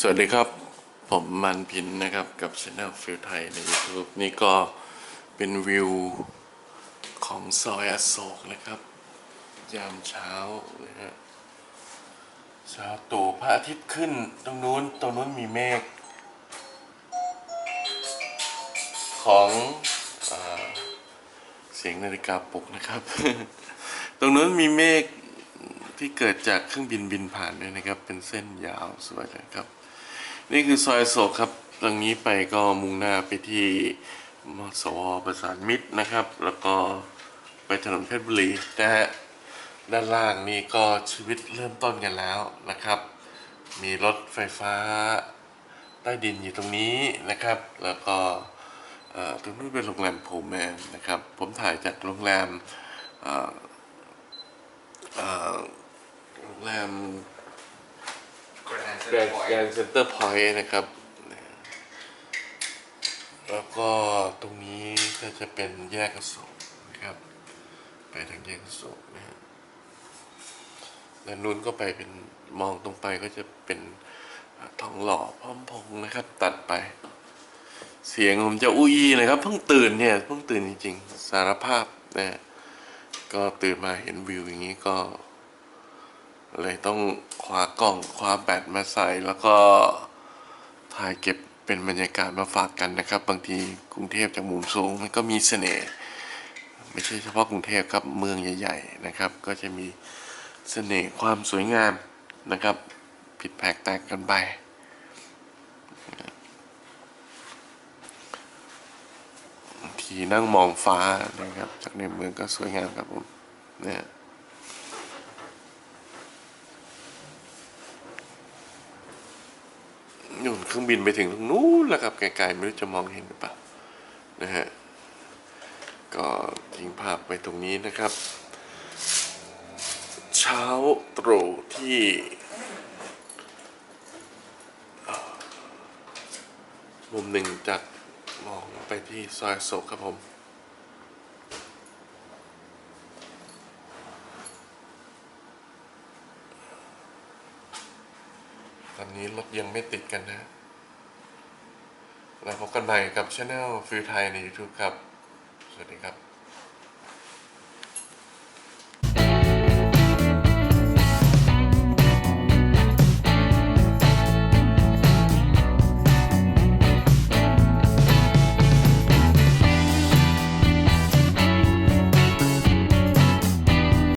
สวัสดีครับ ผมมันพินนะครับกับช anel ฟิลไทยใน YouTube นี่ก็เป็นวิวของซอยอโศกนะครับ ยามเช้านะฮะเช้าตู่พระอาทิตย์ขึ้น ตรงนู้นตรงนู้นมีเมฆของอเสียงนาฬิกาปลุกนะครับ ตรงนู้นมีเมฆที่เกิดจากเครื่องบินบินผ่านด้วยนะครับ เป็นเส้นยาวสวยเลยครับ นี่คือซอยโศกครับตรงนี้ไปก็มุ่งหน้าไปที่มสวประสานมิตรนะครับ แล้วก็ไปถนนเพชรบุรีนะฮะด้านล่างนี่ก็ชีวิตเริ่มต้นกันแล้วนะครับ มีรถไฟฟ้าใต้ดินอยู่ตรงนี้นะครับ แล้วก็ตรงนู้นเป็นโรงแรมโพแมนนะครับ ผมถ่ายจากโรงแรมเอ่อ เอ่อโรงแรม Grand แกรนแกนเซ็นเตอร์พอยต์นะครับ แล้วก็ตรงนี้ก็จะเป็นแยกอโศกนะครับ ไปทางแยกอโศกนะฮะด้านนู้นก็ไปเป็นมองตรงไปก็จะเป็นทองหล่อพร้อมพงนะครับ ตัดไป เสียงผมจะอุ้ยนะครับ เพิ่งตื่นเนี่ยเพิ่งตื่นจริงๆ สารภาพนะฮะก็ตื่นมาเห็นวิวอย่างนี้ก็ เลยต้องคว้ากล้องคว้าแบตมาใส่ แล้วก็ถ่ายเก็บเป็นบรรยากาศมาฝากกันนะครับ บางทีกรุงเทพจากมุมสูงมันก็มีเสน่ห์ไม่ใช่เฉพาะกรุงเทพครับเมืองใหญ่ ๆ นะครับ ก็จะมีเสน่ห์ความสวยงามนะครับ ผิดแผกแตกกันไปบางทีนั่งมองฟ้านะครับ จากในเมืองก็สวยงามครับผมเนี่ย นู่นเค รื่องบินไปถึงตรงนู้นแล้วครับไกลๆไม่รู้จะมองเห็นหรือเปล่านะฮะก็ทิ้งภาพไปตรงนี้นะครับ เช้าตรู่ที่มุมหนึ่งจากมองไปที่ซอยโศกครับผมตอนนี้รถยังไม่ติดกันนะ แล้วพบกันใหม่กับช anel ฟิวไทยใน YouTube ครับ สวัสดีครับ